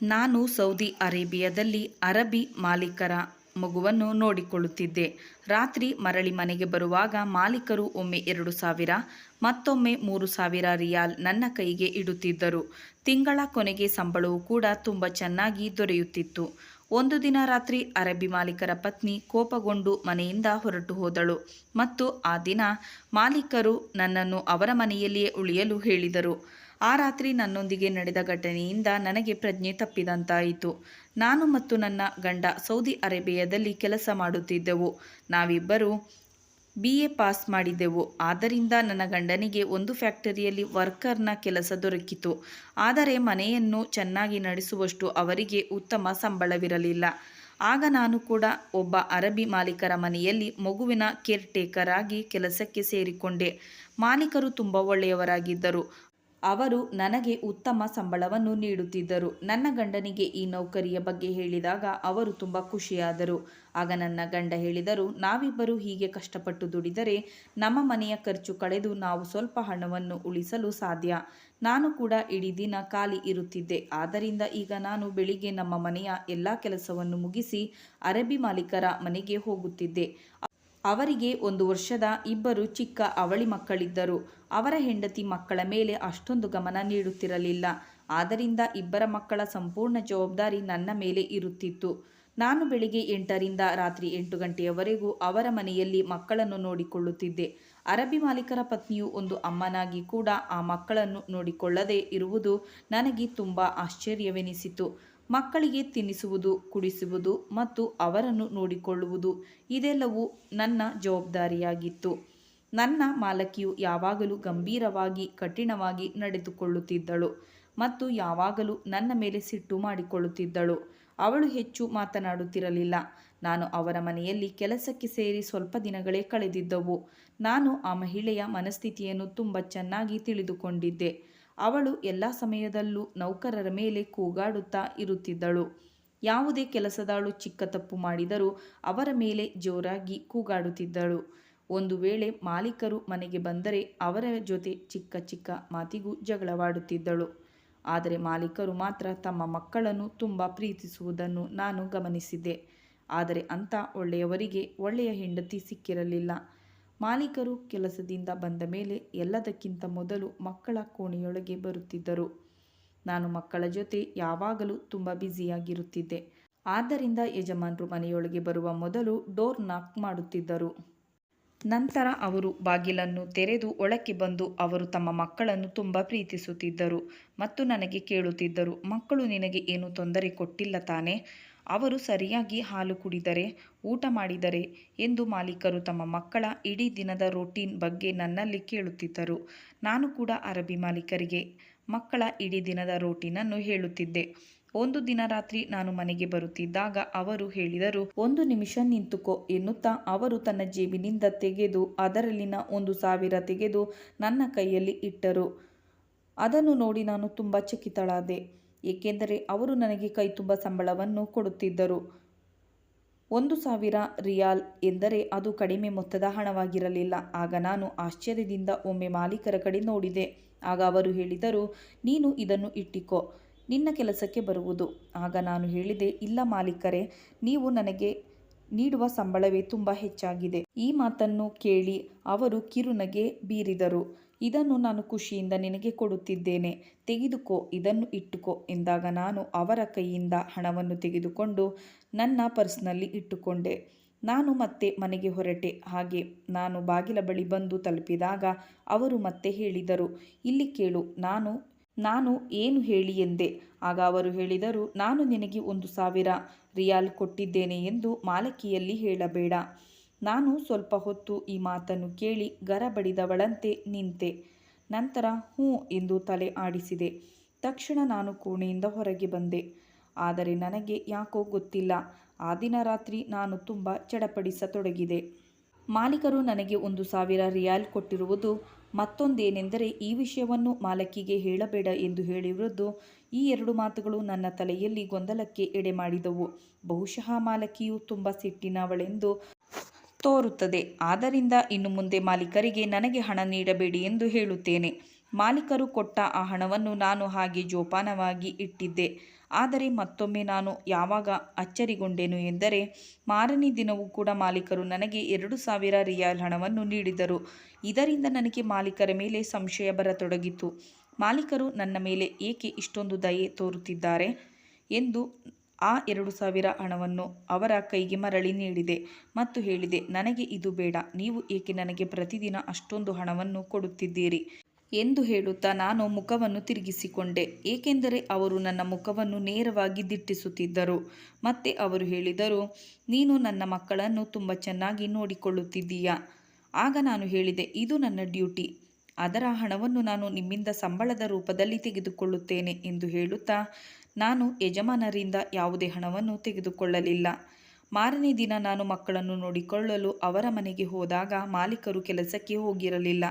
ನಾನು ಸೌದಿ ಅರೇಬಿಯಾದಲ್ಲಿ ಅರಬಿ ಮಾಲೀಕರ ಮಗುವನ್ನು ನೋಡಿಕೊಳ್ಳುತ್ತಿದ್ದೆ. ರಾತ್ರಿ ಮರಳಿ ಮನೆಗೆ ಬರುವಾಗ ಮಾಲೀಕರು ಒಮ್ಮೆ ಎರಡು ಸಾವಿರ, ಮತ್ತೊಮ್ಮೆ ಮೂರು ಸಾವಿರ ರಿಯಾಲ್ ನನ್ನ ಕೈಗೆ ಇಡುತ್ತಿದ್ದರು. ತಿಂಗಳ ಕೊನೆಗೆ ಸಂಬಳವು ಕೂಡ ತುಂಬ ಚೆನ್ನಾಗಿ ದೊರೆಯುತ್ತಿತ್ತು. ಒಂದು ದಿನ ರಾತ್ರಿ ಅರಬಿ ಮಾಲೀಕರ ಪತ್ನಿ ಕೋಪಗೊಂಡು ಮನೆಯಿಂದ ಹೊರಟು ಹೋದಳು ಮತ್ತು ಆ ದಿನ ಮಾಲೀಕರು ನನ್ನನ್ನು ಅವರ ಮನೆಯಲ್ಲಿಯೇ ಉಳಿಯಲು ಹೇಳಿದರು. ಆ ರಾತ್ರಿ ನನ್ನೊಂದಿಗೆ ನಡೆದ ಘಟನೆಯಿಂದ ನನಗೆ ಪ್ರಜ್ಞೆ ತಪ್ಪಿದಂತಾಯಿತು. ನಾನು ಮತ್ತು ನನ್ನ ಗಂಡ ಸೌದಿ ಅರೇಬಿಯಾದಲ್ಲಿ ಕೆಲಸ ಮಾಡುತ್ತಿದ್ದೆವು. ನಾವಿಬ್ಬರು ಬಿ ಎ ಪಾಸ್ ಮಾಡಿದ್ದೆವು. ಆದ್ದರಿಂದ ನನ್ನ ಗಂಡನಿಗೆ ಒಂದು ಫ್ಯಾಕ್ಟರಿಯಲ್ಲಿ ವರ್ಕರ್ನ ಕೆಲಸ ದೊರಕಿತು. ಆದರೆ ಮನೆಯನ್ನು ಚೆನ್ನಾಗಿ ನಡೆಸುವಷ್ಟು ಅವರಿಗೆ ಉತ್ತಮ ಸಂಬಳವಿರಲಿಲ್ಲ. ಆಗ ನಾನು ಕೂಡ ಒಬ್ಬ ಅರಬಿ ಮಾಲೀಕರ ಮನೆಯಲ್ಲಿ ಮಗುವಿನ ಕೇರ್ ಟೇಕರ್ ಆಗಿ ಕೆಲಸಕ್ಕೆ ಸೇರಿಕೊಂಡೆ. ಮಾಲೀಕರು ತುಂಬ ಒಳ್ಳೆಯವರಾಗಿದ್ದರು. ಅವರು ನನಗೆ ಉತ್ತಮ ಸಂಬಳವನ್ನು ನೀಡುತ್ತಿದ್ದರು. ನನ್ನ ಗಂಡನಿಗೆ ಈ ನೌಕರಿಯ ಬಗ್ಗೆ ಹೇಳಿದಾಗ ಅವರು ತುಂಬ ಖುಷಿಯಾದರು. ಆಗ ನನ್ನ ಗಂಡ ಹೇಳಿದರು, ನಾವಿಬ್ಬರು ಹೀಗೆ ಕಷ್ಟಪಟ್ಟು ದುಡಿದರೆ ನಮ್ಮ ಮನೆಯ ಖರ್ಚು ಕಳೆದು ನಾವು ಸ್ವಲ್ಪ ಹಣವನ್ನು ಉಳಿಸಲು ಸಾಧ್ಯ. ನಾನು ಕೂಡ ಇಡೀ ದಿನ ಖಾಲಿ ಇರುತ್ತಿದ್ದೆ. ಆದ್ದರಿಂದ ಈಗ ನಾನು ಬೆಳಿಗ್ಗೆ ನಮ್ಮ ಮನೆಯ ಎಲ್ಲ ಕೆಲಸವನ್ನು ಮುಗಿಸಿ ಅರಬಿ ಮಾಲೀಕರ ಮನೆಗೆ ಹೋಗುತ್ತಿದ್ದೆ. ಅವರಿಗೆ ಒಂದು ವರ್ಷದ ಇಬ್ಬರು ಚಿಕ್ಕ ಅವಳಿ ಮಕ್ಕಳಿದ್ದರು. ಅವರ ಹೆಂಡತಿ ಮಕ್ಕಳ ಮೇಲೆ ಅಷ್ಟೊಂದು ಗಮನ ನೀಡುತ್ತಿರಲಿಲ್ಲ. ಆದ್ದರಿಂದ ಇಬ್ಬರ ಮಕ್ಕಳ ಸಂಪೂರ್ಣ ಜವಾಬ್ದಾರಿ ನನ್ನ ಮೇಲೆ ಇರುತ್ತಿತ್ತು. ನಾನು ಬೆಳಿಗ್ಗೆ ಎಂಟರಿಂದ ರಾತ್ರಿ ಎಂಟು ಗಂಟೆಯವರೆಗೂ ಅವರ ಮನೆಯಲ್ಲಿ ಮಕ್ಕಳನ್ನು ನೋಡಿಕೊಳ್ಳುತ್ತಿದ್ದೆ. ಅರಬಿ ಮಾಲೀಕರ ಪತ್ನಿಯು ಒಂದು ಅಮ್ಮನಾಗಿ ಕೂಡ ಆ ಮಕ್ಕಳನ್ನು ನೋಡಿಕೊಳ್ಳದೆ ಇರುವುದು ನನಗೆ ತುಂಬ ಆಶ್ಚರ್ಯವೆನಿಸಿತು. ಮಕ್ಕಳಿಗೆ ತಿನ್ನಿಸುವುದು, ಕುಡಿಸುವುದು ಮತ್ತು ಅವರನ್ನು ನೋಡಿಕೊಳ್ಳುವುದು, ಇದೆಲ್ಲವೂ ನನ್ನ ಜವಾಬ್ದಾರಿಯಾಗಿತ್ತು. ನನ್ನ ಮಾಲಕಿಯು ಯಾವಾಗಲೂ ಗಂಭೀರವಾಗಿ, ಕಠಿಣವಾಗಿ ನಡೆದುಕೊಳ್ಳುತ್ತಿದ್ದಳು ಮತ್ತು ಯಾವಾಗಲೂ ನನ್ನ ಮೇಲೆ ಸಿಟ್ಟು ಮಾಡಿಕೊಳ್ಳುತ್ತಿದ್ದಳು. ಅವಳು ಹೆಚ್ಚು ಮಾತನಾಡುತ್ತಿರಲಿಲ್ಲ. ನಾನು ಅವರ ಮನೆಯಲ್ಲಿ ಕೆಲಸಕ್ಕೆ ಸೇರಿ ಸ್ವಲ್ಪ ದಿನಗಳೇ ಕಳೆದಿದ್ದವು. ನಾನು ಆ ಮಹಿಳೆಯ ಮನಸ್ಥಿತಿಯನ್ನು ತುಂಬ ಚೆನ್ನಾಗಿ ತಿಳಿದುಕೊಂಡಿದ್ದೆ. ಅವಳು ಎಲ್ಲ ಸಮಯದಲ್ಲೂ ನೌಕರರ ಮೇಲೆ ಕೂಗಾಡುತ್ತಾ ಇರುತ್ತಿದ್ದಳು. ಯಾವುದೇ ಕೆಲಸದಾಳು ಚಿಕ್ಕ ತಪ್ಪು ಮಾಡಿದರೂ ಅವರ ಮೇಲೆ ಜೋರಾಗಿ ಕೂಗಾಡುತ್ತಿದ್ದಳು. ಒಂದು ವೇಳೆ ಮಾಲೀಕರು ಮನೆಗೆ ಬಂದರೆ ಅವರ ಜೊತೆ ಚಿಕ್ಕ ಚಿಕ್ಕ ಮಾತಿಗೂ ಜಗಳವಾಡುತ್ತಿದ್ದಳು. ಆದರೆ ಮಾಲೀಕರು ಮಾತ್ರ ತಮ್ಮ ಮಕ್ಕಳನ್ನು ತುಂಬ ಪ್ರೀತಿಸುವುದನ್ನು ನಾನು ಗಮನಿಸಿದ್ದೆ. ಆದರೆ ಅಂಥ ಒಳ್ಳೆಯವರಿಗೆ ಒಳ್ಳೆಯ ಹೆಂಡತಿ ಸಿಕ್ಕಿರಲಿಲ್ಲ. ಮಾಲೀಕರು ಕೆಲಸದಿಂದ ಬಂದ ಮೇಲೆ ಎಲ್ಲದಕ್ಕಿಂತ ಮೊದಲು ಮಕ್ಕಳ ಕೋಣೆಯೊಳಗೆ ಬರುತ್ತಿದ್ದರು. ನಾನು ಮಕ್ಕಳ ಜೊತೆ ಯಾವಾಗಲೂ ತುಂಬ ಬ್ಯುಸಿಯಾಗಿರುತ್ತಿದ್ದೆ. ಆದ್ದರಿಂದ ಯಜಮಾನರು ಮನೆಯೊಳಗೆ ಬರುವ ಮೊದಲು ಡೋರ್ ನಾಕ್ ಮಾಡುತ್ತಿದ್ದರು. ನಂತರ ಅವರು ಬಾಗಿಲನ್ನು ತೆರೆದು ಒಳಕ್ಕೆ ಬಂದು ಅವರು ತಮ್ಮ ಮಕ್ಕಳನ್ನು ತುಂಬ ಪ್ರೀತಿಸುತ್ತಿದ್ದರು ಮತ್ತು ನನಗೆ ಕೇಳುತ್ತಿದ್ದರು, ಮಕ್ಕಳು ನಿನಗೆ ಏನು ತೊಂದರೆ ಕೊಟ್ಟಿಲ್ಲ ತಾನೇ? ಅವರು ಸರಿಯಾಗಿ ಹಾಲು ಕುಡಿದರೆ, ಊಟ ಮಾಡಿದರೆ ಎಂದು ಮಾಲೀಕರು ತಮ್ಮ ಮಕ್ಕಳ ಇಡೀ ದಿನದ ರೋಟೀನ್ ಬಗ್ಗೆ ನನ್ನಲ್ಲಿ ಕೇಳುತ್ತಿದ್ದರು. ನಾನು ಕೂಡ ಅರಬಿ ಮಾಲೀಕರಿಗೆ ಮಕ್ಕಳ ಇಡೀ ದಿನದ ರೋಟೀನನ್ನು ಹೇಳುತ್ತಿದ್ದೆ. ಒಂದು ದಿನ ರಾತ್ರಿ ನಾನು ಮನೆಗೆ ಬರುತ್ತಿದ್ದಾಗ ಅವರು ಹೇಳಿದರು, ಒಂದು ನಿಮಿಷ ನಿಂತುಕೋ ಎನ್ನುತ್ತಾ ಅವರು ತನ್ನ ಜೇಬಿನಿಂದ ತೆಗೆದು, ಅದರಲ್ಲಿನ ಒಂದು ಸಾವಿರ ತೆಗೆದು ನನ್ನ ಕೈಯಲ್ಲಿ ಇಟ್ಟರು. ಅದನ್ನು ನೋಡಿ ನಾನು ತುಂಬ ಚಕಿತಳಾದೆ. ಏಕೆಂದರೆ ಅವರು ನನಗೆ ಕೈ ತುಂಬ ಸಂಬಳವನ್ನು ಕೊಡುತ್ತಿದ್ದರು. ಒಂದು ಸಾವಿರ ರಿಯಾಲ್ ಎಂದರೆ ಅದು ಕಡಿಮೆ ಮೊತ್ತದ ಹಣವಾಗಿರಲಿಲ್ಲ. ಆಗ ನಾನು ಆಶ್ಚರ್ಯದಿಂದ ಒಮ್ಮೆ ಮಾಲೀಕರ ಕಡೆ ನೋಡಿದೆ. ಆಗ ಅವರು ಹೇಳಿದರು, ನೀನು ಇದನ್ನು ಇಟ್ಟಿಕೋ, ನಿನ್ನ ಕೆಲಸಕ್ಕೆ ಬರುವುದು. ಆಗ ನಾನು ಹೇಳಿದೆ, ಇಲ್ಲ ಮಾಲೀಕರೇ, ನೀವು ನನಗೆ ನೀಡುವ ಸಂಬಳವೇ ತುಂಬ ಹೆಚ್ಚಾಗಿದೆ. ಈ ಮಾತನ್ನು ಕೇಳಿ ಅವರು ಕಿರುನಗೆ ಬೀರಿದರು. ಇದನ್ನು ನಾನು ಖುಷಿಯಿಂದ ನಿನಗೆ ಕೊಡುತ್ತಿದ್ದೇನೆ. ತೆಗೆದುಕೋ, ಇದನ್ನು ಇಟ್ಟುಕೋ ಎಂದಾಗ ನಾನು ಅವರ ಕೈಯಿಂದ ಹಣವನ್ನು ತೆಗೆದುಕೊಂಡು ನನ್ನ ಪರ್ಸ್ನಲ್ಲಿ ಇಟ್ಟುಕೊಂಡೆ. ನಾನು ಮತ್ತೆ ಮನೆಗೆ ಹೊರಟೆ. ಹಾಗೆ ನಾನು ಬಾಗಿಲ ಬಳಿ ಬಂದು ತಲುಪಿದಾಗ ಅವರು ಮತ್ತೆ ಹೇಳಿದರು, ಇಲ್ಲಿ ಕೇಳು, ನಾನು ನಾನು ಏನು ಹೇಳಿ ಎಂದೆ? ಆಗ ಅವರು ಹೇಳಿದರು, ನಾನು ನಿನಗೆ ಒಂದು ಸಾವಿರ ರಿಯಾಲ್ ಕೊಟ್ಟಿದ್ದೇನೆ ಎಂದು ಮಾಲಕಿಯಲ್ಲಿ ಹೇಳಬೇಡ. ನಾನು ಸ್ವಲ್ಪ ಹೊತ್ತು ಈ ಮಾತನ್ನು ಕೇಳಿ ಗರಬಡಿದವಳಂತೆ ನಿಂತೆ. ನಂತರ ಹ್ಞೂ ಎಂದು ತಲೆ ಆಡಿಸಿದೆ. ತಕ್ಷಣ ನಾನು ಕೋಣೆಯಿಂದ ಹೊರಗೆ ಬಂದೆ. ಆದರೆ ನನಗೆ ಯಾಕೋ ಗೊತ್ತಿಲ್ಲ. ಆ ದಿನ ರಾತ್ರಿ ನಾನು ತುಂಬ ಚಡಪಡಿಸತೊಡಗಿದೆ. ಮಾಲೀಕರು ನನಗೆ ಒಂದು ಸಾವಿರ ರಿಯಾಲ್ ಕೊಟ್ಟಿರುವುದು ಮತ್ತೊಂದೇನೆಂದರೆ ಈ ವಿಷಯವನ್ನು ಮಾಲಕಿಗೆ ಹೇಳಬೇಡ ಎಂದು ಹೇಳಿರುವುದು ಈ ಎರಡು ಮಾತುಗಳು ನನ್ನ ತಲೆಯಲ್ಲಿ ಗೊಂದಲಕ್ಕೆ ಎಡೆ ಮಾಡಿದವು ಬಹುಶಃ ಮಾಲಕಿಯು ತುಂಬ ಸಿಟ್ಟಿನವಳೆಂದು ತೋರುತ್ತದೆ. ಆದ್ದರಿಂದ ಇನ್ನು ಮುಂದೆ ಮಾಲೀಕರಿಗೆ ನನಗೆ ಹಣ ನೀಡಬೇಡಿ ಎಂದು ಹೇಳುತ್ತೇನೆ. ಮಾಲೀಕರು ಕೊಟ್ಟ ಆ ಹಣವನ್ನು ನಾನು ಹಾಗೆ ಜೋಪಾನವಾಗಿ ಇಟ್ಟಿದ್ದೆ. ಆದರೆ ಮತ್ತೊಮ್ಮೆ ನಾನು ಯಾವಾಗ ಅಚ್ಚರಿಗೊಂಡೆನು ಎಂದರೆ, ಮಾರನೇ ದಿನವೂ ಕೂಡ ಮಾಲೀಕರು ನನಗೆ ಎರಡು ಸಾವಿರ ರಿಯಾಲ್ ಹಣವನ್ನು ನೀಡಿದರು. ಇದರಿಂದ ನನಗೆ ಮಾಲೀಕರ ಮೇಲೆ ಸಂಶಯ ಬರತೊಡಗಿತು. ಮಾಲೀಕರು ನನ್ನ ಮೇಲೆ ಏಕೆ ಇಷ್ಟೊಂದು ದಯೆ ತೋರುತ್ತಿದ್ದಾರೆ? ಎಂದು ಆ ಎರಡು ಸಾವಿರ ಹಣವನ್ನು ಅವರ ಕೈಗೆ ಮರಳಿ ನೀಡಿದೆ ಮತ್ತು ಹೇಳಿದೆ, ನನಗೆ ಇದು ಬೇಡ, ನೀವು ಏಕೆ ನನಗೆ ಪ್ರತಿದಿನ ಅಷ್ಟೊಂದು ಹಣವನ್ನು ಕೊಡುತ್ತಿದ್ದೀರಿ? ಎಂದು ಹೇಳುತ್ತಾ ನಾನು ಮುಖವನ್ನು ತಿರುಗಿಸಿಕೊಂಡೆ. ಏಕೆಂದರೆ ಅವರು ನನ್ನ ಮುಖವನ್ನು ನೇರವಾಗಿ ದಿಟ್ಟಿಸುತ್ತಿದ್ದರು. ಮತ್ತೆ ಅವರು ಹೇಳಿದರು, ನೀನು ನನ್ನ ಮಕ್ಕಳನ್ನು ತುಂಬ ಚೆನ್ನಾಗಿ ನೋಡಿಕೊಳ್ಳುತ್ತಿದ್ದೀಯ? ಆಗ ನಾನು ಹೇಳಿದೆ, ಇದು ನನ್ನ ಡ್ಯೂಟಿ. ಅದರ ಹಣವನ್ನು ನಾನು ನಿಮ್ಮಿಂದ ಸಂಬಳದ ರೂಪದಲ್ಲಿ ತೆಗೆದುಕೊಳ್ಳುತ್ತೇನೆ ಎಂದು ಹೇಳುತ್ತಾ ನಾನು ಯಜಮಾನರಿಂದ ಯಾವುದೇ ಹಣವನ್ನು ತೆಗೆದುಕೊಳ್ಳಲಿಲ್ಲ. ಮಾರನೇ ದಿನ ನಾನು ಮಕ್ಕಳನ್ನು ನೋಡಿಕೊಳ್ಳಲು ಅವರ ಮನೆಗೆ ಹೋದಾಗ ಮಾಲೀಕರು ಕೆಲಸಕ್ಕೆ ಹೋಗಿರಲಿಲ್ಲ.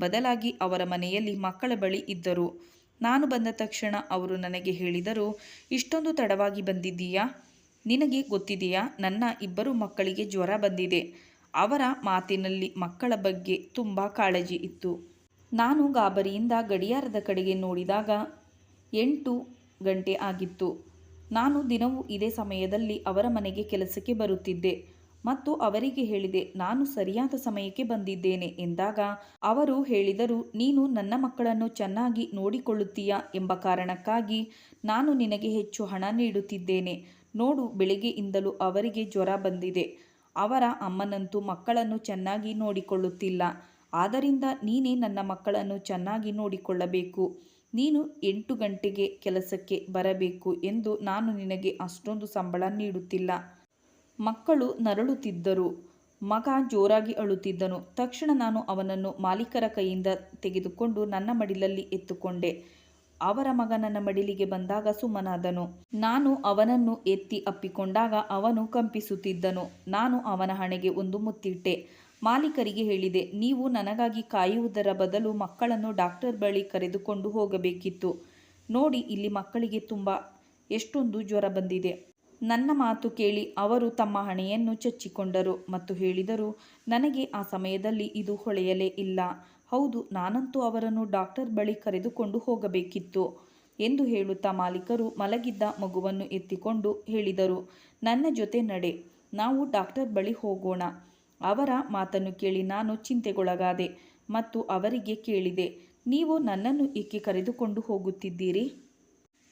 ಬದಲಾಗಿ ಅವರ ಮನೆಯಲ್ಲಿ ಮಕ್ಕಳ ಬಳಿ ಇದ್ದರು. ನಾನು ಬಂದ ತಕ್ಷಣ ಅವರು ನನಗೆ ಹೇಳಿದರು, ಇಷ್ಟೊಂದು ತಡವಾಗಿ ಬಂದಿದ್ದೀಯಾ? ನಿನಗೆ ಗೊತ್ತಿದೆಯಾ? ನನ್ನ ಇಬ್ಬರು ಮಕ್ಕಳಿಗೆ ಜ್ವರ ಬಂದಿದೆ. ಅವರ ಮಾತಿನಲ್ಲಿ ಮಕ್ಕಳ ಬಗ್ಗೆ ತುಂಬ ಕಾಳಜಿ ಇತ್ತು. ನಾನು ಗಾಬರಿಯಿಂದ ಗಡಿಯಾರದ ಕಡೆಗೆ ನೋಡಿದಾಗ ಎಂಟು ಗಂಟೆ ಆಗಿತ್ತು. ನಾನು ದಿನವೂ ಇದೇ ಸಮಯದಲ್ಲಿ ಅವರ ಮನೆಗೆ ಕೆಲಸಕ್ಕೆ ಬರುತ್ತಿದ್ದೆ. ಮತ್ತು ಅವರಿಗೆ ಹೇಳಿದೆ, ನಾನು ಸರಿಯಾದ ಸಮಯಕ್ಕೆ ಬಂದಿದ್ದೇನೆ. ಎಂದಾಗ ಅವರು ಹೇಳಿದರು, ನೀನು ನನ್ನ ಮಕ್ಕಳನ್ನು ಚೆನ್ನಾಗಿ ನೋಡಿಕೊಳ್ಳುತ್ತೀಯಾ? ಎಂಬ ಕಾರಣಕ್ಕಾಗಿ ನಾನು ನಿನಗೆ ಹೆಚ್ಚು ಹಣ ನೀಡುತ್ತಿದ್ದೇನೆ. ನೋಡು, ಬೆಳಿಗ್ಗೆಯಿಂದಲೂ ಅವರಿಗೆ ಜ್ವರ ಬಂದಿದೆ. ಅವರ ಅಮ್ಮನಂತೂ ಮಕ್ಕಳನ್ನು ಚೆನ್ನಾಗಿ ನೋಡಿಕೊಳ್ಳುತ್ತಿಲ್ಲ. ಆದ್ದರಿಂದ ನೀನೇ ನನ್ನ ಮಕ್ಕಳನ್ನು ಚೆನ್ನಾಗಿ ನೋಡಿಕೊಳ್ಳಬೇಕು. ನೀನು ಎಂಟು ಗಂಟೆಗೆ ಕೆಲಸಕ್ಕೆ ಬರಬೇಕು ಎಂದು ನಾನು ನಿನಗೆ ಅಷ್ಟೊಂದು ಸಂಬಳ ನೀಡುತ್ತಿಲ್ಲ. ಮಕ್ಕಳು ನರಳುತ್ತಿದ್ದರು. ಮಗ ಜೋರಾಗಿ ಅಳುತ್ತಿದ್ದನು. ತಕ್ಷಣ ನಾನು ಅವನನ್ನು ಮಾಲೀಕರ ಕೈಯಿಂದ ತೆಗೆದುಕೊಂಡು ನನ್ನ ಮಡಿಲಲ್ಲಿ ಎತ್ತುಕೊಂಡೆ. ಅವರ ಮಗ ನನ್ನ ಮಡಿಲಿಗೆ ಬಂದಾಗ ಸುಮ್ಮನಾದನು. ನಾನು ಅವನನ್ನು ಎತ್ತಿ ಅಪ್ಪಿಕೊಂಡಾಗ ಅವನು ಕಂಪಿಸುತ್ತಿದ್ದನು. ನಾನು ಅವನ ಹಣೆಗೆ ಒಂದು ಮುತ್ತಿಟ್ಟೆ. ಮಾಲೀಕರಿಗೆ ಹೇಳಿದೆ, ನೀವು ನನಗಾಗಿ ಕಾಯುವುದರ ಬದಲು ಮಕ್ಕಳನ್ನು ಡಾಕ್ಟರ್ ಬಳಿ ಕರೆದುಕೊಂಡು ಹೋಗಬೇಕಿತ್ತು. ನೋಡಿ, ಇಲ್ಲಿ ಮಕ್ಕಳಿಗೆ ತುಂಬ ಎಷ್ಟೊಂದು ಜ್ವರ ಬಂದಿದೆ. ನನ್ನ ಮಾತು ಕೇಳಿ ಅವರು ತಮ್ಮ ಹಣೆಯನ್ನು ಚಚ್ಚಿಕೊಂಡರು ಮತ್ತು ಹೇಳಿದರು, ನನಗೆ ಆ ಸಮಯದಲ್ಲಿ ಇದು ಹೊಳೆಯಲೇ ಇಲ್ಲ. ಹೌದು, ನಾನಂತೂ ಅವರನ್ನು ಡಾಕ್ಟರ್ ಬಳಿ ಕರೆದುಕೊಂಡು ಹೋಗಬೇಕಿತ್ತು ಎಂದು ಹೇಳುತ್ತಾ ಮಾಲೀಕರು ಮಲಗಿದ್ದ ಮಗುವನ್ನು ಎತ್ತಿಕೊಂಡು ಹೇಳಿದರು, ನನ್ನ ಜೊತೆ ನಡೆ, ನಾವು ಡಾಕ್ಟರ್ ಬಳಿ ಹೋಗೋಣ. ಅವರ ಮಾತನ್ನು ಕೇಳಿ ನಾನು ಚಿಂತೆಗೊಳಗಾದೆ ಮತ್ತು ಅವರಿಗೆ ಕೇಳಿದೆ, ನೀವು ನನ್ನನ್ನು ಏಕೆ ಕರೆದುಕೊಂಡು ಹೋಗುತ್ತಿದ್ದೀರಿ?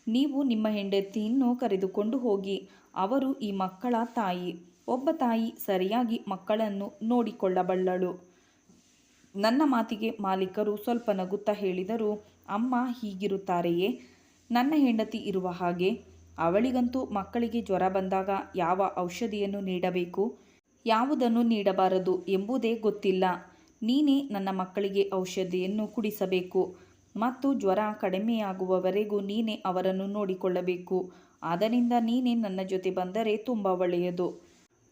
ನೀವು ನಿಮ್ಮ ಹೆಂಡತಿಯನ್ನು ಕರೆದುಕೊಂಡು ಹೋಗಿ, ಅವರು ಈ ಮಕ್ಕಳ ತಾಯಿ, ಒಬ್ಬ ತಾಯಿ ಸರಿಯಾಗಿ ಮಕ್ಕಳನ್ನು ನೋಡಿಕೊಳ್ಳಬಲ್ಲಳು. ನನ್ನ ಮಾತಿಗೆ ಮಾಲೀಕರು ಸ್ವಲ್ಪ ನಗುತ್ತಾ ಹೇಳಿದರು, ಅಮ್ಮ ಹೀಗಿರುತ್ತಾರೆಯೇ? ನನ್ನ ಹೆಂಡತಿ ಇರುವ ಹಾಗೆ, ಅವಳಿಗಂತೂ ಮಕ್ಕಳಿಗೆ ಜ್ವರ ಬಂದಾಗ ಯಾವ ಔಷಧಿಯನ್ನು ನೀಡಬೇಕು? ಯಾವುದನ್ನು ನೀಡಬಾರದು ಎಂಬುದೇ ಗೊತ್ತಿಲ್ಲ. ನೀನೇ ನನ್ನ ಮಕ್ಕಳಿಗೆ ಔಷಧಿಯನ್ನು ಕುಡಿಸಬೇಕು ಮತ್ತು ಜ್ವರ ಕಡಿಮೆಯಾಗುವವರೆಗೂ ನೀನೇ ಅವರನ್ನು ನೋಡಿಕೊಳ್ಳಬೇಕು. ಆದ್ದರಿಂದ ನೀನೇ ನನ್ನ ಜೊತೆ ಬಂದರೆ ತುಂಬ ಒಳ್ಳೆಯದು.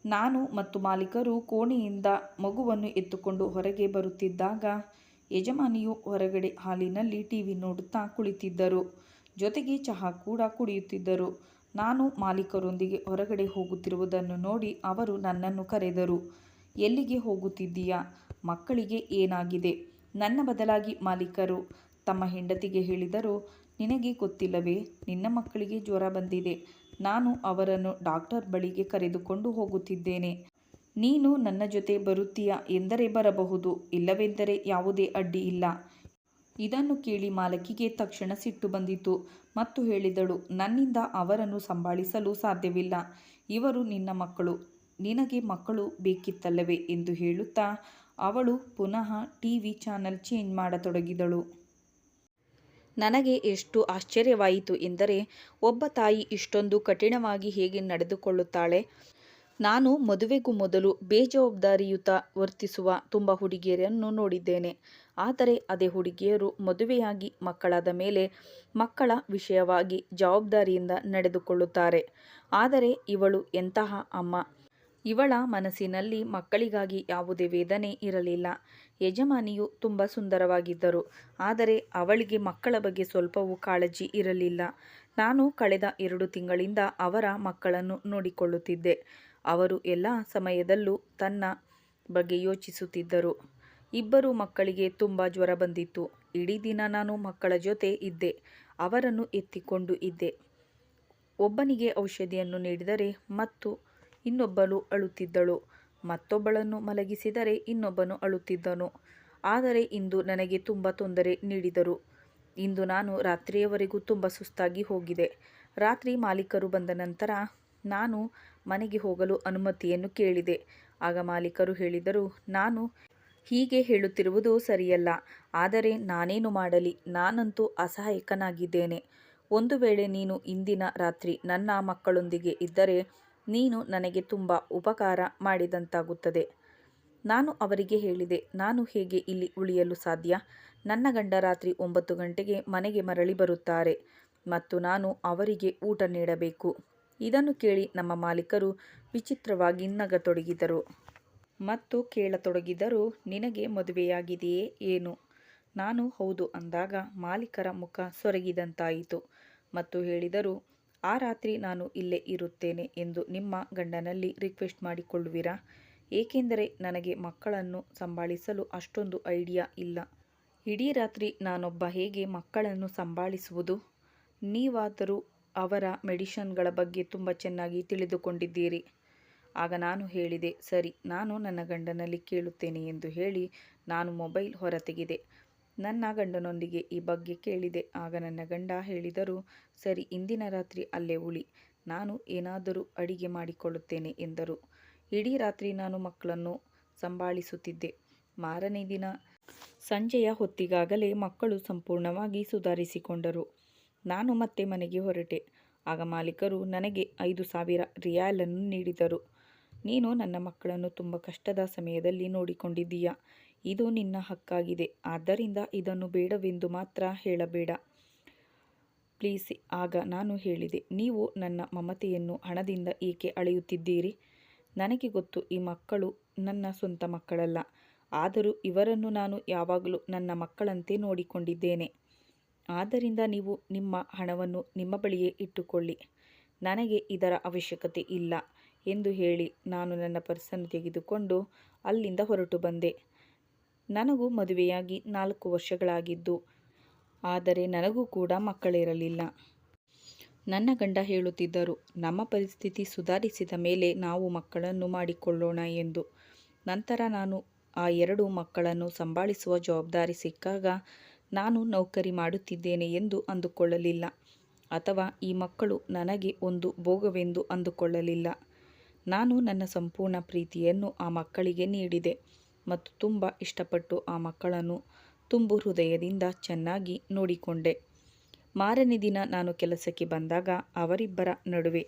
ನಾನು ಮತ್ತು ಮಾಲೀಕರು ಕೋಣೆಯಿಂದ ಮಗುವನ್ನು ಎತ್ತುಕೊಂಡು ಹೊರಗೆ ಬರುತ್ತಿದ್ದಾಗ ಯಜಮಾನಿಯು ಹೊರಗಡೆ ಹಾಲಿನಲ್ಲಿ ಟಿವಿ ನೋಡುತ್ತಾ ಕುಳಿತಿದ್ದರು. ಜೊತೆಗೆ ಚಹಾ ಕೂಡ ಕುಡಿಯುತ್ತಿದ್ದರು. ನಾನು ಮಾಲೀಕರೊಂದಿಗೆ ಹೊರಗಡೆ ಹೋಗುತ್ತಿರುವುದನ್ನು ನೋಡಿ ಅವರು ನನ್ನನ್ನು ಕರೆದರು. ಎಲ್ಲಿಗೆ ಹೋಗುತ್ತಿದ್ದೀಯಾ? ಮಕ್ಕಳಿಗೆ ಏನಾಗಿದೆ? ನನ್ನ ಬದಲಾಗಿ ಮಾಲೀಕರು ತಮ್ಮ ಹೆಂಡತಿಗೆ ಹೇಳಿದರು, ನಿನಗೆ ಗೊತ್ತಿಲ್ಲವೇ, ನಿನ್ನ ಮಕ್ಕಳಿಗೆ ಜ್ವರ ಬಂದಿದೆ. ನಾನು ಅವರನ್ನು ಡಾಕ್ಟರ್ ಬಳಿಗೆ ಕರೆದುಕೊಂಡು ಹೋಗುತ್ತಿದ್ದೇನೆ. ನೀನು ನನ್ನ ಜೊತೆ ಬರುತ್ತೀಯಾ ಎಂದರೆ ಬರಬಹುದು, ಇಲ್ಲವೆಂದರೆ ಯಾವುದೇ ಅಡ್ಡಿ ಇಲ್ಲ. ಇದನ್ನು ಕೇಳಿ ಮಾಲಕಿಗೆ ತಕ್ಷಣ ಸಿಟ್ಟು ಬಂದಿತು ಮತ್ತು ಹೇಳಿದಳು, ನನ್ನಿಂದ ಅವರನ್ನು ಸಂಭಾಳಿಸಲು ಸಾಧ್ಯವಿಲ್ಲ. ಇವರು ನಿನ್ನ ಮಕ್ಕಳು. ನಿನಗೆ ಮಕ್ಕಳು ಬೇಕಿತ್ತಲ್ಲವೇ? ಎಂದು ಹೇಳುತ್ತಾ ಅವಳು ಪುನಃ ಟಿವಿ ಚಾನಲ್ ಚೇಂಜ್ ಮಾಡತೊಡಗಿದಳು. ನನಗೆ ಎಷ್ಟು ಆಶ್ಚರ್ಯವಾಯಿತು ಎಂದರೆ, ಒಬ್ಬ ತಾಯಿ ಇಷ್ಟೊಂದು ಕಠಿಣವಾಗಿ ಹೇಗೆ ನಡೆದುಕೊಳ್ಳುತ್ತಾಳೆ? ನಾನು ಮದುವೆಗೂ ಮೊದಲು ಬೇಜವಾಬ್ದಾರಿಯುತ ವರ್ತಿಸುವ ತುಂಬ ಹುಡುಗಿಯರನ್ನು ನೋಡಿದ್ದೇನೆ. ಆದರೆ ಅದೇ ಹುಡುಗಿಯರು ಮದುವೆಯಾಗಿ ಮಕ್ಕಳಾದ ಮೇಲೆ ಮಕ್ಕಳ ವಿಷಯವಾಗಿ ಜವಾಬ್ದಾರಿಯಿಂದ ನಡೆದುಕೊಳ್ಳುತ್ತಾರೆ. ಆದರೆ ಇವಳು ಎಂತಹ ಅಮ್ಮ? ಇವಳ ಮನಸ್ಸಿನಲ್ಲಿ ಮಕ್ಕಳಿಗಾಗಿ ಯಾವುದೇ ವೇದನೆ ಇರಲಿಲ್ಲ. ಯಜಮಾನಿಯು ತುಂಬ ಸುಂದರವಾಗಿದ್ದರು. ಆದರೆ ಅವಳಿಗೆ ಮಕ್ಕಳ ಬಗ್ಗೆ ಸ್ವಲ್ಪವೂ ಕಾಳಜಿ ಇರಲಿಲ್ಲ. ನಾನು ಕಳೆದ ಎರಡು ತಿಂಗಳಿಂದ ಅವರ ಮಕ್ಕಳನ್ನು ನೋಡಿಕೊಳ್ಳುತ್ತಿದ್ದೆ. ಅವರು ಎಲ್ಲ ಸಮಯದಲ್ಲೂ ತನ್ನ ಬಗ್ಗೆ ಯೋಚಿಸುತ್ತಿದ್ದರು. ಇಬ್ಬರು ಮಕ್ಕಳಿಗೆ ತುಂಬ ಜ್ವರ ಬಂದಿತ್ತು. ಇಡೀ ದಿನ ನಾನು ಮಕ್ಕಳ ಜೊತೆ ಇದ್ದೆ. ಅವರನ್ನು ಎತ್ತಿಕೊಂಡು ಇದ್ದೆ. ಒಬ್ಬನಿಗೆ ಔಷಧಿಯನ್ನು ನೀಡಿದರೆ ಮತ್ತು ಇನ್ನೊಬ್ಬಳು ಅಳುತ್ತಿದ್ದಳು. ಮತ್ತೊಬ್ಬಳನ್ನು ಮಲಗಿಸಿದರೆ ಇನ್ನೊಬ್ಬನು ಅಳುತ್ತಿದ್ದನು. ಆದರೆ ಇಂದು ನನಗೆ ತುಂಬ ತೊಂದರೆ ನೀಡಿದರು. ಇಂದು ನಾನು ರಾತ್ರಿಯವರೆಗೂ ತುಂಬ ಸುಸ್ತಾಗಿ ಹೋಗಿದೆ. ರಾತ್ರಿ ಮಾಲೀಕರು ಬಂದ ನಂತರ ನಾನು ಮನೆಗೆ ಹೋಗಲು ಅನುಮತಿಯನ್ನು ಕೇಳಿದೆ. ಆಗ ಮಾಲೀಕರು ಹೇಳಿದರು, ನಾನು ಹೀಗೆ ಹೇಳುತ್ತಿರುವುದು ಸರಿಯಲ್ಲ. ಆದರೆ ನಾನೇನು ಮಾಡಲಿ? ನಾನಂತೂ ಅಸಹಾಯಕನಾಗಿದ್ದೇನೆ. ಒಂದು ವೇಳೆ ನೀನು ಇಂದಿನ ರಾತ್ರಿ ನನ್ನ ಮಕ್ಕಳೊಂದಿಗೆ ಇದ್ದರೆ ನೀನು ನನಗೆ ತುಂಬ ಉಪಕಾರ ಮಾಡಿದಂತಾಗುತ್ತದೆ. ನಾನು ಅವರಿಗೆ ಹೇಳಿದೆ, ನಾನು ಹೇಗೆ ಇಲ್ಲಿ ಉಳಿಯಲು ಸಾಧ್ಯ? ನನ್ನ ಗಂಡ ರಾತ್ರಿ ಒಂಬತ್ತು ಗಂಟೆಗೆ ಮನೆಗೆ ಮರಳಿ ಬರುತ್ತಾರೆ ಮತ್ತು ನಾನು ಅವರಿಗೆ ಊಟ ನೀಡಬೇಕು. ಇದನ್ನು ಕೇಳಿ ನಮ್ಮ ಮಾಲೀಕರು ವಿಚಿತ್ರವಾಗಿ ನಗತೊಡಗಿದರು. ಮತ್ತು ಕೇಳತೊಡಗಿದರು ನಿನಗೆ ಮದುವೆಯಾಗಿದೆಯೇ ಏನು? ನಾನು ಹೌದು ಅಂದಾಗ ಮಾಲೀಕರ ಮುಖ ಸೊರಗಿದಂತಾಯಿತು. ಮತ್ತು ಹೇಳಿದರು, ಆ ರಾತ್ರಿ ನಾನು ಇಲ್ಲೇ ಇರುತ್ತೇನೆ ಎಂದು ನಿಮ್ಮ ಗಂಡನಲ್ಲಿ ರಿಕ್ವೆಸ್ಟ್ ಮಾಡಿಕೊಳ್ಳುವಿರಾ? ಏಕೆಂದರೆ ನನಗೆ ಮಕ್ಕಳನ್ನು ಸಂಭಾಳಿಸಲು ಅಷ್ಟೊಂದು ಐಡಿಯಾ ಇಲ್ಲ. ಇಡೀ ರಾತ್ರಿ ನಾನೊಬ್ಬ ಹೇಗೆ ಮಕ್ಕಳನ್ನು ಸಂಭಾಳಿಸುವುದು? ನೀವಾದರೂ ಅವರ ಮೆಡಿಷನ್ಗಳ ಬಗ್ಗೆ ತುಂಬ ಚೆನ್ನಾಗಿ ತಿಳಿದುಕೊಂಡಿದ್ದೀರಿ. ಆಗ ನಾನು ಹೇಳಿದೆ, ಸರಿ, ನಾನು ನನ್ನ ಗಂಡನಲ್ಲಿ ಕೇಳುತ್ತೇನೆ ಎಂದು ಹೇಳಿ ನಾನು ಮೊಬೈಲ್ ಹೊರತೆಗೆದೆ. ನನ್ನ ಗಂಡನೊಂದಿಗೆ ಈ ಬಗ್ಗೆ ಕೇಳಿದೆ. ಆಗ ನನ್ನ ಗಂಡ ಹೇಳಿದರು, ಸರಿ, ಇಂದಿನ ರಾತ್ರಿ ಅಲ್ಲೇ ಉಳಿ. ನಾನು ಏನಾದರೂ ಅಡಿಗೆ ಮಾಡಿಕೊಳ್ಳುತ್ತೇನೆ ಎಂದರು. ಇಡೀ ರಾತ್ರಿ ನಾನು ಮಕ್ಕಳನ್ನು ಸಂಭಾಳಿಸುತ್ತಿದ್ದೆ. ಮಾರನೇ ದಿನ ಸಂಜೆಯ ಹೊತ್ತಿಗಾಗಲೇ ಮಕ್ಕಳು ಸಂಪೂರ್ಣವಾಗಿ ಸುಧಾರಿಸಿಕೊಂಡರು. ನಾನು ಮತ್ತೆ ಮನೆಗೆ ಹೊರಟೆ. ಆಗ ಮಾಲೀಕರು ನನಗೆ ಐದು ಸಾವಿರ ರಿಯಾಲನ್ನು ನೀಡಿದರು. ನೀನು ನನ್ನ ಮಕ್ಕಳನ್ನು ತುಂಬ ಕಷ್ಟದ ಸಮಯದಲ್ಲಿ ನೋಡಿಕೊಂಡಿದ್ದೀಯಾ? ಇದು ನಿನ್ನ ಹಕ್ಕಾಗಿದೆ. ಆದ್ದರಿಂದ ಇದನ್ನು ಬೇಡವೆಂದು ಮಾತ್ರ ಹೇಳಬೇಡ. ಪ್ಲೀಸ್, ಆಗ ನಾನು ಹೇಳಿದೆ, ನೀವು ನನ್ನ ಮಮತೆಯನ್ನು ಹಣದಿಂದ ಏಕೆ ಅಳೆಯುತ್ತಿದ್ದೀರಿ? ನನಗೆ ಗೊತ್ತು, ಈ ಮಕ್ಕಳು ನನ್ನ ಸ್ವಂತ ಮಕ್ಕಳಲ್ಲ. ಆದರೂ ಇವರನ್ನು ನಾನು ಯಾವಾಗಲೂ ನನ್ನ ಮಕ್ಕಳಂತೆ ನೋಡಿಕೊಂಡಿದ್ದೇನೆ. ಆದ್ದರಿಂದ ನೀವು ನಿಮ್ಮ ಹಣವನ್ನು ನಿಮ್ಮ ಬಳಿಯೇ ಇಟ್ಟುಕೊಳ್ಳಿ. ನನಗೆ ಇದರ ಅವಶ್ಯಕತೆ ಇಲ್ಲ. ಎಂದು ಹೇಳಿ ನಾನು ನನ್ನ ಪರ್ಸನ್ನು ತೆಗೆದುಕೊಂಡು ಅಲ್ಲಿಂದ ಹೊರಟು ಬಂದೆ. ನನಗೂ ಮದುವೆಯಾಗಿ ನಾಲ್ಕು ವರ್ಷಗಳಾಗಿದ್ದು, ಆದರೆ ನನಗೂ ಕೂಡ ಮಕ್ಕಳಿರಲಿಲ್ಲ. ನನ್ನ ಗಂಡ ಹೇಳುತ್ತಿದ್ದರು, ನಮ್ಮ ಪರಿಸ್ಥಿತಿ ಸುಧಾರಿಸಿದ ಮೇಲೆ ನಾವು ಮಕ್ಕಳನ್ನು ಮಾಡಿಕೊಳ್ಳೋಣ ಎಂದು. ನಂತರ ನಾನು ಆ ಎರಡು ಮಕ್ಕಳನ್ನು ಸಂಭಾಳಿಸುವ ಜವಾಬ್ದಾರಿ ಸಿಕ್ಕಾಗ ನಾನು ನೌಕರಿ ಮಾಡುತ್ತಿದ್ದೇನೆ ಎಂದು ಅಂದುಕೊಳ್ಳಲಿಲ್ಲ, ಅಥವಾ ಈ ಮಕ್ಕಳು ನನಗೆ ಒಂದು ಭೋಗವೆಂದು ಅಂದುಕೊಳ್ಳಲಿಲ್ಲ. ನಾನು ನನ್ನ ಸಂಪೂರ್ಣ ಪ್ರೀತಿಯನ್ನು ಆ ಮಕ್ಕಳಿಗೆ ನೀಡಿದೆ ಮತ್ತು ತುಂಬ ಇಷ್ಟಪಟ್ಟು ಆ ಮಕ್ಕಳನ್ನು ತುಂಬು ಹೃದಯದಿಂದ ಚೆನ್ನಾಗಿ ನೋಡಿಕೊಂಡೆ. ಮಾರನೇ ದಿನ ನಾನು ಕೆಲಸಕ್ಕೆ ಬಂದಾಗ ಅವರಿಬ್ಬರ ನಡುವೆ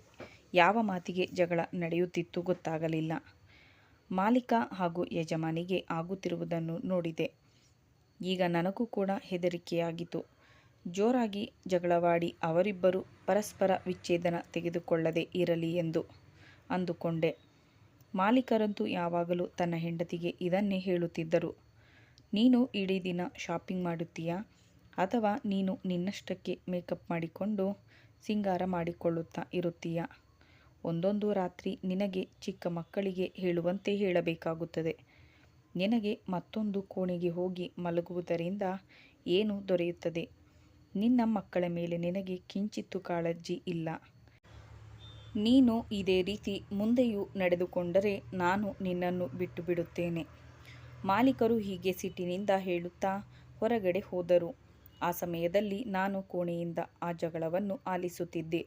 ಯಾವ ಮಾತಿಗೆ ಜಗಳ ನಡೆಯುತ್ತಿತ್ತು ಗೊತ್ತಾಗಲಿಲ್ಲ. ಮಾಲೀಕ ಹಾಗೂ ಯಜಮಾನಿಗೆ ಆಗುತ್ತಿರುವುದನ್ನು ನೋಡಿದೆ. ಈಗ ನನಗೂ ಕೂಡ ಹೆದರಿಕೆಯಾಗಿತ್ತು. ಜೋರಾಗಿ ಜಗಳವಾಡಿ ಅವರಿಬ್ಬರು ಪರಸ್ಪರ ವಿಚ್ಛೇದನ ತೆಗೆದುಕೊಳ್ಳದೆ ಇರಲಿ ಎಂದು ಅಂದುಕೊಂಡೆ. ಮಾಲೀಕರಂತೂ ಯಾವಾಗಲೂ ತನ್ನ ಹೆಂಡತಿಗೆ ಇದನ್ನೇ ಹೇಳುತ್ತಿದ್ದರು. ನೀನು ಇಡೀ ದಿನ ಶಾಪಿಂಗ್ ಮಾಡುತ್ತೀಯಾ? ಅಥವಾ ನೀನು ನಿನ್ನಷ್ಟಕ್ಕೆ ಮೇಕಪ್ ಮಾಡಿಕೊಂಡು ಸಿಂಗಾರ ಮಾಡಿಕೊಳ್ಳುತ್ತಾ ಇರುತ್ತೀಯಾ? ಒಂದೊಂದು ರಾತ್ರಿ ನಿನಗೆ ಚಿಕ್ಕ ಮಕ್ಕಳಿಗೆ ಹೇಳುವಂತೆ ಹೇಳಬೇಕಾಗುತ್ತದೆ. ನಿನಗೆ ಮತ್ತೊಂದು ಕೋಣೆಗೆ ಹೋಗಿ ಮಲಗುವುದರಿಂದ ಏನು ದೊರೆಯುತ್ತದೆ? ನಿನ್ನ ಮಕ್ಕಳ ಮೇಲೆ ನಿನಗೆ ಕಿಂಚಿತ್ತು ಕಾಳಜಿ ಇಲ್ಲ. ನೀನು ಇದೇ ರೀತಿ ಮುಂದೆಯೂ ನಡೆದುಕೊಂಡರೆ ನಾನು ನಿನ್ನನ್ನು ಬಿಟ್ಟು ಬಿಡುತ್ತೇನೆ ಮಾಲೀಕರು ಹೀಗೆ ಸಿಟ್ಟಿನಿಂದ ಹೇಳುತ್ತಾ ಹೊರಗಡೆ ಹೋದರು. ಆ ಸಮಯದಲ್ಲಿ ನಾನು ಕೋಣೆಯಿಂದ ಆ ಜಗಳವನ್ನು ಆಲಿಸುತ್ತಿದ್ದೆ.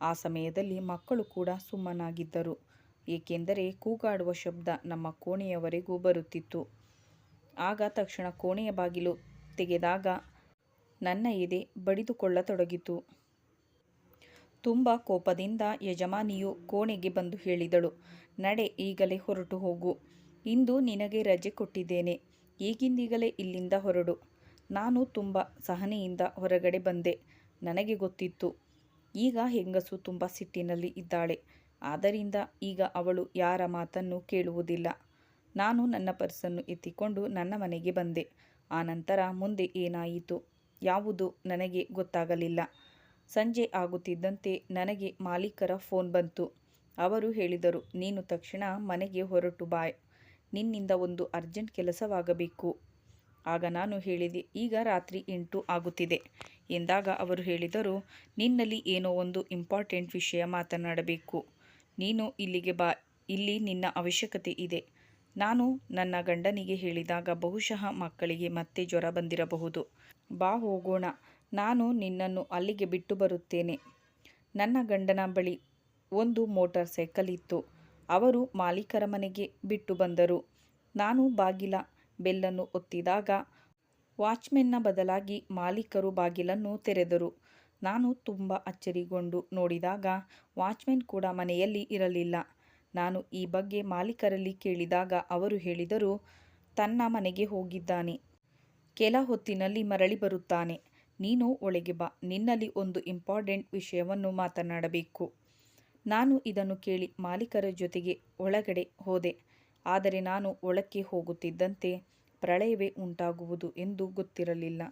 ಆ ಸಮಯದಲ್ಲಿ ಮಕ್ಕಳು ಕೂಡ ಸುಮ್ಮನಾಗಿದ್ದರು. ಏಕೆಂದರೆ ಕೂಗಾಡುವ ಶಬ್ದ ನಮ್ಮ ಕೋಣೆಯವರೆಗೂ ಬರುತ್ತಿತ್ತು. ಆಗ ತಕ್ಷಣ ಕೋಣೆಯ ಬಾಗಿಲು ತೆಗೆದಾಗ ನನ್ನ ಎದೆ ಬಡಿದುಕೊಳ್ಳತೊಡಗಿತು. ತುಂಬ ಕೋಪದಿಂದ ಯಜಮಾನಿಯು ಕೋಣೆಗೆ ಬಂದು ಹೇಳಿದಳು, ನಡೆ, ಈಗಲೇ ಹೊರಟು ಹೋಗು. ಇಂದು ನಿನಗೆ ರಜೆ ಕೊಟ್ಟಿದ್ದೇನೆ. ಈಗಿಂದೀಗಲೇ ಇಲ್ಲಿಂದ ಹೊರಡು. ನಾನು ತುಂಬ ಸಹನೆಯಿಂದ ಹೊರಗಡೆ ಬಂದೆ. ನನಗೆ ಗೊತ್ತಿತ್ತು. ಈಗ ಹೆಂಗಸು ತುಂಬ ಸಿಟ್ಟಿನಲ್ಲಿ ಇದ್ದಾಳೆ. ಆದ್ದರಿಂದ ಈಗ ಅವಳು ಯಾರ ಮಾತನ್ನು ಕೇಳುವುದಿಲ್ಲ. ನಾನು ನನ್ನ ಪರ್ಸನ್ನು ಎತ್ತಿಕೊಂಡು ನನ್ನ ಮನೆಗೆ ಬಂದೆ. ಆನಂತರ ಮುಂದೆ ಏನಾಯಿತು? ಯಾವುದು ನನಗೆ ಗೊತ್ತಾಗಲಿಲ್ಲ. ಸಂಜೆ ಆಗುತ್ತಿದ್ದಂತೆ ನನಗೆ ಮಾಲೀಕರ ಫೋನ್ ಬಂತು. ಅವರು ಹೇಳಿದರು, ನೀನು ತಕ್ಷಣ ಮನೆಗೆ ಹೊರಟು ಬಾಯ್ ನಿನ್ನಿಂದ ಒಂದು ಅರ್ಜೆಂಟ್ ಕೆಲಸವಾಗಬೇಕು. ಆಗ ನಾನು ಹೇಳಿದೆ, ಈಗ ರಾತ್ರಿ ಎಂಟು ಆಗುತ್ತಿದೆ. ಎಂದಾಗ ಅವರು ಹೇಳಿದರು, ನಿನ್ನಲ್ಲಿ ಏನೋ ಒಂದು ಇಂಪಾರ್ಟೆಂಟ್ ವಿಷಯ ಮಾತನಾಡಬೇಕು. ನೀನು ಇಲ್ಲಿಗೆ ಬಾ. ಇಲ್ಲಿ ನಿನ್ನ ಅವಶ್ಯಕತೆ ಇದೆ. ನಾನು ನನ್ನ ಗಂಡನಿಗೆ ಹೇಳಿದಾಗ ಬಹುಶಃ ಮಕ್ಕಳಿಗೆ ಮತ್ತೆ ಜ್ವರ ಬಂದಿರಬಹುದು. ಬಾ ಹೋಗೋಣ. ನಾನು ನಿನ್ನನ್ನು ಅಲ್ಲಿಗೆ ಬಿಟ್ಟು ಬರುತ್ತೇನೆ. ನನ್ನ ಗಂಡನ ಬಳಿ ಒಂದು ಮೋಟಾರ್ ಸೈಕಲ್ ಇತ್ತು. ಅವರು ಮಾಲೀಕರ ಮನೆಗೆ ಬಿಟ್ಟು ಬಂದರು. ನಾನು ಬಾಗಿಲ ಬೆಲ್ಲನ್ನು ಒತ್ತಿದಾಗ ವಾಚ್ಮೆನ್ನ ಬದಲಾಗಿ ಮಾಲೀಕರು ಬಾಗಿಲನ್ನು ತೆರೆದರು. ನಾನು ತುಂಬ ಅಚ್ಚರಿಗೊಂಡು ನೋಡಿದಾಗ ವಾಚ್ಮೆನ್ ಕೂಡ ಮನೆಯಲ್ಲಿ ಇರಲಿಲ್ಲ. ನಾನು ಈ ಬಗ್ಗೆ ಮಾಲೀಕರಲ್ಲಿ ಕೇಳಿದಾಗ ಅವರು ಹೇಳಿದರು, ತನ್ನ ಮನೆಗೆ ಹೋಗಿದ್ದಾನೆ. ಕೆಲ ಹೊತ್ತಿನಲ್ಲಿ ಮರಳಿ ಬರುತ್ತಾನೆ. ನೀನು ಒಳಗೆ ಬಾ, ನಿನ್ನಲ್ಲಿ ಒಂದು ಇಂಪಾರ್ಟೆಂಟ್ ವಿಷಯವನ್ನು ಮಾತನಾಡಬೇಕು. ನಾನು ಇದನ್ನು ಕೇಳಿ ಮಾಲೀಕರ ಜೊತೆಗೆ ಒಳಗಡೆ ಹೋದೆ. ಆದರೆ ನಾನು ಒಳಕ್ಕೆ ಹೋಗುತ್ತಿದ್ದಂತೆ ಪ್ರಳಯವೇ ಉಂಟಾಗುವುದು ಎಂದು ಗೊತ್ತಿರಲಿಲ್ಲ.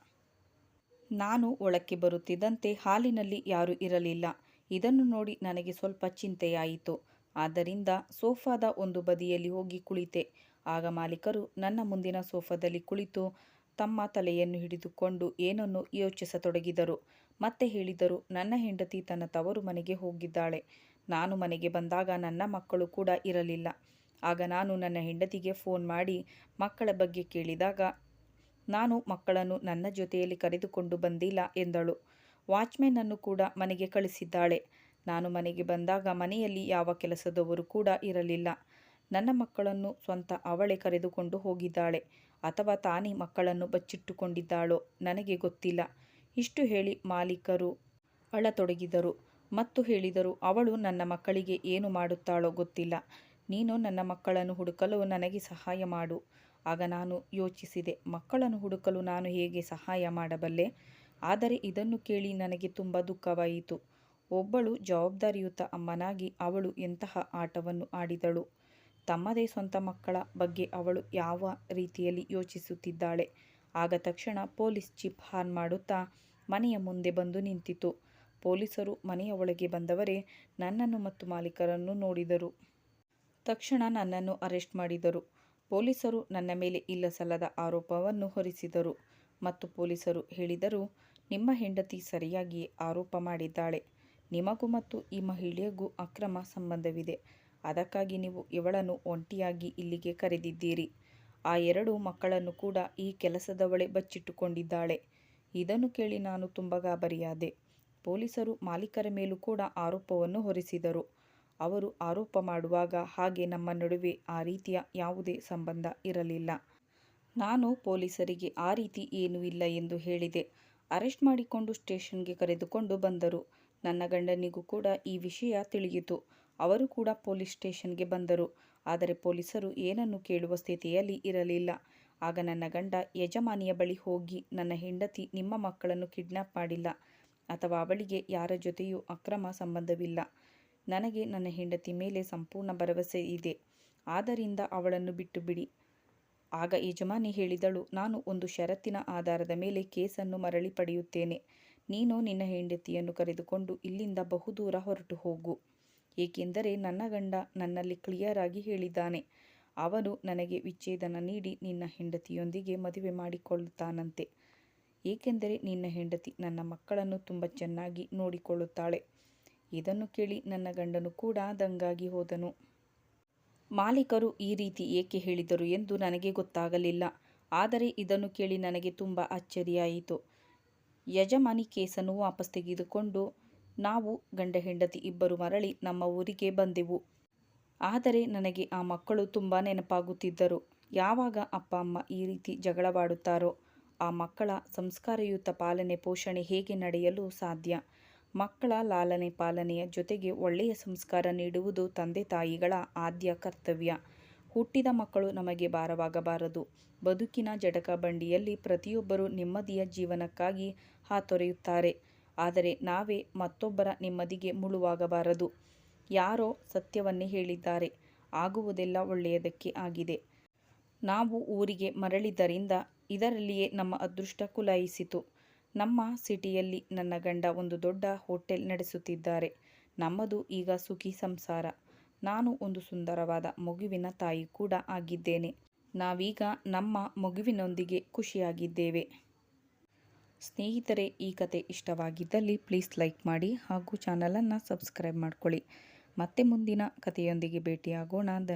ನಾನು ಒಳಕ್ಕೆ ಬರುತ್ತಿದ್ದಂತೆ ಹಾಲಿನಲ್ಲಿ ಯಾರೂ ಇರಲಿಲ್ಲ. ಇದನ್ನು ನೋಡಿ ನನಗೆ ಸ್ವಲ್ಪ ಚಿಂತೆಯಾಯಿತು. ಆದ್ದರಿಂದ ಸೋಫಾದ ಒಂದು ಬದಿಯಲ್ಲಿ ಹೋಗಿ ಕುಳಿತೆ. ಆಗ ಮಾಲೀಕರು ನನ್ನ ಮುಂದಿನ ಸೋಫಾದಲ್ಲಿ ಕುಳಿತು ತಮ್ಮ ತಲೆಯನ್ನು ಹಿಡಿದುಕೊಂಡು ಏನನ್ನು ಯೋಚಿಸತೊಡಗಿದರು. ಮತ್ತೆ ಹೇಳಿದರು, ನನ್ನ ಹೆಂಡತಿ ತನ್ನ ತವರು ಮನೆಗೆ ಹೋಗಿದ್ದಾಳೆ. ನಾನು ಮನೆಗೆ ಬಂದಾಗ ನನ್ನ ಮಕ್ಕಳು ಕೂಡ ಇರಲಿಲ್ಲ. ಆಗ ನಾನು ನನ್ನ ಹೆಂಡತಿಗೆ ಫೋನ್ ಮಾಡಿ ಮಕ್ಕಳ ಬಗ್ಗೆ ಕೇಳಿದಾಗ, ನಾನು ಮಕ್ಕಳನ್ನು ನನ್ನ ಜೊತೆಯಲ್ಲಿ ಕರೆದುಕೊಂಡು ಬಂದಿಲ್ಲ ಎಂದಳು. ವಾಚ್ಮೆನ್ನನ್ನು ಕೂಡ ಮನೆಗೆ ಕಳಿಸಿದ್ದಾಳೆ. ನಾನು ಮನೆಗೆ ಬಂದಾಗ ಮನೆಯಲ್ಲಿ ಯಾವ ಕೆಲಸದವರು ಕೂಡ ಇರಲಿಲ್ಲ. ನನ್ನ ಮಕ್ಕಳನ್ನು ಸ್ವಂತ ಅವಳೆ ಕರೆದುಕೊಂಡು ಹೋಗಿದ್ದಾಳೆ. ಅಥವಾ ತಾನೇ ಮಕ್ಕಳನ್ನು ಬಚ್ಚಿಟ್ಟುಕೊಂಡಿದ್ದಾಳೋ ನನಗೆ ಗೊತ್ತಿಲ್ಲ. ಇಷ್ಟು ಹೇಳಿ ಮಾಲೀಕರು ಅಳತೊಡಗಿದರು. ಮತ್ತು ಹೇಳಿದರು, ಅವಳು ನನ್ನ ಮಕ್ಕಳಿಗೆ ಏನು ಮಾಡುತ್ತಾಳೋ ಗೊತ್ತಿಲ್ಲ. ನೀನು ನನ್ನ ಮಕ್ಕಳನ್ನು ಹುಡುಕಲು ನನಗೆ ಸಹಾಯ ಮಾಡು. ಆಗ ನಾನು ಯೋಚಿಸಿದೆ, ಮಕ್ಕಳನ್ನು ಹುಡುಕಲು ನಾನು ಹೇಗೆ ಸಹಾಯ ಮಾಡಬಲ್ಲೆ? ಆದರೆ ಇದನ್ನು ಕೇಳಿ ನನಗೆ ತುಂಬ ದುಃಖವಾಯಿತು. ಒಬ್ಬಳು ಜವಾಬ್ದಾರಿಯುತ ಅಮ್ಮನಾಗಿ ಅವಳು ಎಂತಹ ಆಟವನ್ನು ಆಡಿದಳು. ತಮ್ಮದೇ ಸ್ವಂತ ಮಕ್ಕಳ ಬಗ್ಗೆ ಅವಳು ಯಾವ ರೀತಿಯಲ್ಲಿ ಯೋಚಿಸುತ್ತಿದ್ದಾಳೆ? ಆಗ ತಕ್ಷಣ ಪೊಲೀಸ್ ಚಿಪ್ ಹಾನ್ ಮಾಡುತ್ತಾ ಮನೆಯ ಮುಂದೆ ಬಂದು ನಿಂತಿತು. ಪೊಲೀಸರು ಮನೆಯ ಒಳಗೆ ಬಂದವರೇ ನನ್ನನ್ನು ಮತ್ತು ಮಾಲೀಕರನ್ನು ನೋಡಿದರು. ತಕ್ಷಣ ನನ್ನನ್ನು ಅರೆಸ್ಟ್ ಮಾಡಿದರು. ಪೊಲೀಸರು ನನ್ನ ಮೇಲೆ ಇಲ್ಲಸಲ್ಲದ ಆರೋಪವನ್ನು ಹೊರಿಸಿದರು ಮತ್ತು ಪೊಲೀಸರು ಹೇಳಿದರು, ನಿಮ್ಮ ಹೆಂಡತಿ ಸರಿಯಾಗಿಯೇ ಆರೋಪ ಮಾಡಿದ್ದಾಳೆ. ನಿಮಗೂ ಮತ್ತು ಈ ಮಹಿಳೆಗೂ ಅಕ್ರಮ ಸಂಬಂಧವಿದೆ. ಅದಕ್ಕಾಗಿ ನೀವು ಇವಳನ್ನು ಒಂಟಿಯಾಗಿ ಇಲ್ಲಿಗೆ ಕರೆದಿದ್ದೀರಿ. ಆ ಎರಡು ಮಕ್ಕಳನ್ನು ಕೂಡ ಈ ಕೆಲಸದವಳೆ ಬಚ್ಚಿಟ್ಟುಕೊಂಡಿದ್ದಾಳೆ. ಇದನ್ನು ಕೇಳಿ ನಾನು ತುಂಬ ಗಾಬರಿಯಾದೆ. ಪೊಲೀಸರು ಮಾಲೀಕರ ಮೇಲೂ ಕೂಡ ಆರೋಪವನ್ನು ಹೊರಿಸಿದರು. ಅವರು ಆರೋಪ ಮಾಡುವಾಗ ಹಾಗೆ ನಮ್ಮ ನಡುವೆ ಆ ರೀತಿಯ ಯಾವುದೇ ಸಂಬಂಧ ಇರಲಿಲ್ಲ. ನಾನು ಪೊಲೀಸರಿಗೆ ಆ ರೀತಿ ಏನೂ ಇಲ್ಲ ಎಂದು ಹೇಳಿದೆ. ಅರೆಸ್ಟ್ ಮಾಡಿಕೊಂಡು ಸ್ಟೇಷನ್ಗೆ ಕರೆದುಕೊಂಡು ಬಂದರು. ನನ್ನ ಗಂಡನಿಗೂ ಕೂಡ ಈ ವಿಷಯ ತಿಳಿಯಿತು. ಅವರು ಕೂಡ ಪೊಲೀಸ್ ಸ್ಟೇಷನ್ಗೆ ಬಂದರು. ಆದರೆ ಪೊಲೀಸರು ಏನನ್ನು ಕೇಳುವ ಸ್ಥಿತಿಯಲ್ಲಿ ಇರಲಿಲ್ಲ. ಆಗ ನನ್ನ ಗಂಡ ಯಜಮಾನಿಯ ಬಳಿ ಹೋಗಿ ನನ್ನ ಹೆಂಡತಿ ನಿಮ್ಮ ಮಕ್ಕಳನ್ನು ಕಿಡ್ನಾಪ್ ಮಾಡಿಲ್ಲ ಅಥವಾ ಅವಳಿಗೆ ಯಾರ ಜೊತೆಯೂ ಅಕ್ರಮ ಸಂಬಂಧವಿಲ್ಲ. ನನಗೆ ನನ್ನ ಹೆಂಡತಿ ಮೇಲೆ ಸಂಪೂರ್ಣ ಭರವಸೆ ಇದೆ. ಆದ್ದರಿಂದ ಅವಳನ್ನು ಬಿಟ್ಟು ಬಿಡಿ ಆಗ ಯಜಮಾನಿ ಹೇಳಿದಳು, ನಾನು ಒಂದು ಷರತ್ತಿನ ಆಧಾರದ ಮೇಲೆ ಕೇಸನ್ನು ಮರಳಿ ಪಡೆಯುತ್ತೇನೆ. ನೀನು ನಿನ್ನ ಹೆಂಡತಿಯನ್ನು ಕರೆದುಕೊಂಡು ಇಲ್ಲಿಂದ ಬಹುದೂರ ಹೊರಟು ಹೋಗು. ಏಕೆಂದರೆ ನನ್ನ ಗಂಡ ನನ್ನಲ್ಲಿ ಕ್ಲಿಯರ್ ಆಗಿ ಹೇಳಿದ್ದಾನೆ. ಅವನು ನನಗೆ ವಿಚ್ಛೇದನ ನೀಡಿ ನಿನ್ನ ಹೆಂಡತಿಯೊಂದಿಗೆ ಮದುವೆ ಮಾಡಿಕೊಳ್ಳುತ್ತಾನಂತೆ. ಏಕೆಂದರೆ ನಿನ್ನ ಹೆಂಡತಿ ನನ್ನ ಮಕ್ಕಳನ್ನು ತುಂಬ ಚೆನ್ನಾಗಿ ನೋಡಿಕೊಳ್ಳುತ್ತಾಳೆ. ಇದನ್ನು ಕೇಳಿ ನನ್ನ ಗಂಡನು ಕೂಡ ದಂಗಾಗಿ ಹೋದನು. ಮಾಲೀಕರು ಈ ರೀತಿ ಏಕೆ ಹೇಳಿದರು ಎಂದು ನನಗೆ ಗೊತ್ತಾಗಲಿಲ್ಲ. ಆದರೆ ಇದನ್ನು ಕೇಳಿ ನನಗೆ ತುಂಬ ಅಚ್ಚರಿಯಾಯಿತು ಯಜಮಾನಿ ಕೇಸನ್ನು ವಾಪಸ್ ತೆಗೆದುಕೊಂಡು ನಾವು ಗಂಡ ಹೆಂಡತಿ ಇಬ್ಬರು ಮರಳಿ ನಮ್ಮ ಊರಿಗೆ ಬಂದೆವು. ಆದರೆ ನನಗೆ ಆ ಮಕ್ಕಳು ತುಂಬ ನೆನಪಾಗುತ್ತಿದ್ದರು. ಯಾವಾಗ ಅಪ್ಪ, ಅಮ್ಮ ಈ ರೀತಿ ಜಗಳವಾಡುತ್ತಾರೋ, ಆ ಮಕ್ಕಳ ಸಂಸ್ಕಾರಯುತ ಪಾಲನೆ, ಪೋಷಣೆ ಹೇಗೆ ನಡೆಯಲು ಸಾಧ್ಯ? ಮಕ್ಕಳ ಲಾಲನೆ ಪಾಲನೆಯ ಜೊತೆಗೆ ಒಳ್ಳೆಯ ಸಂಸ್ಕಾರ ನೀಡುವುದು ತಂದೆ ತಾಯಿಗಳ ಆದ್ಯ ಕರ್ತವ್ಯ. ಹುಟ್ಟಿದ ಮಕ್ಕಳು ನಮಗೆ ಭಾರವಾಗಬಾರದು. ಬದುಕಿನ ಜಟಕ ಬಂಡಿಯಲ್ಲಿ ಪ್ರತಿಯೊಬ್ಬರೂ ನೆಮ್ಮದಿಯ ಜೀವನಕ್ಕಾಗಿ ಹಾತೊರೆಯುತ್ತಾರೆ. ಆದರೆ ನಾವೇ ಮತ್ತೊಬ್ಬರ ನೆಮ್ಮದಿಗೆ ಮುಳುವಾಗಬಾರದು. ಯಾರೋ ಸತ್ಯವನ್ನೇ ಹೇಳಿದ್ದಾರೆ. ಆಗುವುದೆಲ್ಲ ಒಳ್ಳೆಯದಕ್ಕೆ ಆಗಿದೆ. ನಾವು ಊರಿಗೆ ಮರಳಿದ್ದರಿಂದ ಇದರಲ್ಲಿಯೇ ನಮ್ಮ ಅದೃಷ್ಟ ಕುಲಾಯಿಸಿತು. ನಮ್ಮ ಸಿಟಿಯಲ್ಲಿ ನನ್ನ ಗಂಡ ಒಂದು ದೊಡ್ಡ ಹೋಟೆಲ್ ನಡೆಸುತ್ತಿದ್ದಾರೆ. ನಮ್ಮದು ಈಗ ಸುಖಿ ಸಂಸಾರ. ನಾನು ಒಂದು ಸುಂದರವಾದ ಮಗುವಿನ ತಾಯಿ ಕೂಡ ಆಗಿದ್ದೇನೆ. ನಾವೀಗ ನಮ್ಮ ಮಗುವಿನೊಂದಿಗೆ ಖುಷಿಯಾಗಿದ್ದೇವೆ. ಸ್ನೇಹಿತರೆ, ಈ ಕತೆ ಇಷ್ಟವಾಗಿದ್ದಲ್ಲಿ ಪ್ಲೀಸ್ ಲೈಕ್ ಮಾಡಿ ಹಾಗೂ ಚಾನಲನ್ನು ಸಬ್ಸ್ಕ್ರೈಬ್ ಮಾಡ್ಕೊಳ್ಳಿ. ಮತ್ತೆ ಮುಂದಿನ ಕಥೆಯೊಂದಿಗೆ ಭೇಟಿಯಾಗೋಣ. ಧನ್ಯ